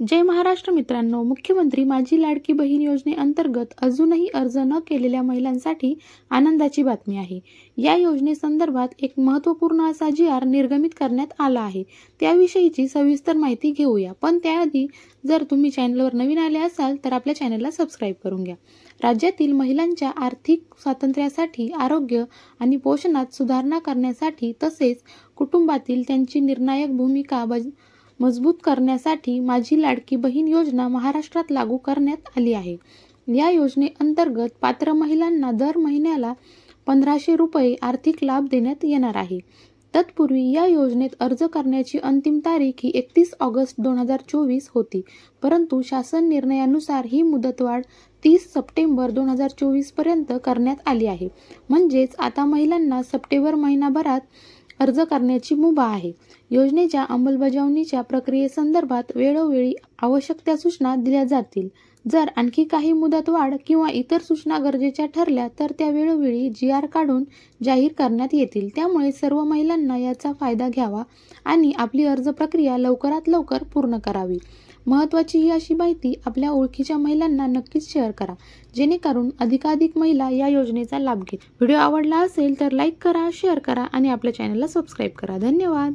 जय महाराष्ट्र मित्रांनो मुख्यमंत्री माझी लाडकी बहीण योजनेअंतर्गत अजूनही अर्ज न केलेल्या महिलांसाठी आनंदाची बातमी आहे. या योजनेसंदर्भात एक महत्त्वपूर्ण असा जी आर निर्गमित करण्यात आला आहे. त्याविषयीची सविस्तर माहिती घेऊया. पण त्याआधी जर तुम्ही चॅनलवर नवीन आले असाल तर आपल्या चॅनलला सबस्क्राईब करून घ्या. राज्यातील महिलांच्या आर्थिक स्वातंत्र्यासाठी आरोग्य आणि पोषणात सुधारणा करण्यासाठी तसेच कुटुंबातील त्यांची निर्णायक भूमिका बज मजबूत करण्यासाठी माझी लाडकी बहीण योजना महाराष्ट्रात लागू करण्यात आली आहे. या योजनेअंतर्गत पात्र महिलांना दर महिन्याला पंधराशे रुपये आर्थिक लाभ देण्यात येणार आहे. तत्पूर्वी या योजनेत अर्ज करण्याची अंतिम तारीख ही एकतीस ऑगस्ट दोन हजार चोवीस होती परंतु शासन निर्णयानुसार ही मुदतवाढ तीस सप्टेंबर दोन हजार चोवीसपर्यंत करण्यात आली आहे. म्हणजेच आता महिलांना सप्टेंबर महिनाभरात अर्ज करण्याची मुभा आहे. योजनेच्या अंमलबजावणीच्या प्रक्रियेसंदर्भात वेळोवेळी आवश्यक त्या सूचना दिल्या जातील. जर आणखी काही मुदतवाढ किंवा इतर सूचना गरजेच्या ठरल्या तर त्या वेळोवेळी जी आर काढून जाहीर करण्यात येतील. त्यामुळे सर्व महिलांना याचा फायदा घ्यावा आणि आपली अर्ज प्रक्रिया लवकरात लवकर पूर्ण करावी. महत्त्वाची ही अशी माहिती आपल्या ओळखीच्या महिलांना नक्कीच शेअर करा. जेणेकरून अधिकाधिक महिला या योजनेचा लाभ घेत. व्हिडिओ आवडला असेल तर लाईक करा शेअर करा आणि आपल्या चॅनलला सबस्क्राईब करा. धन्यवाद!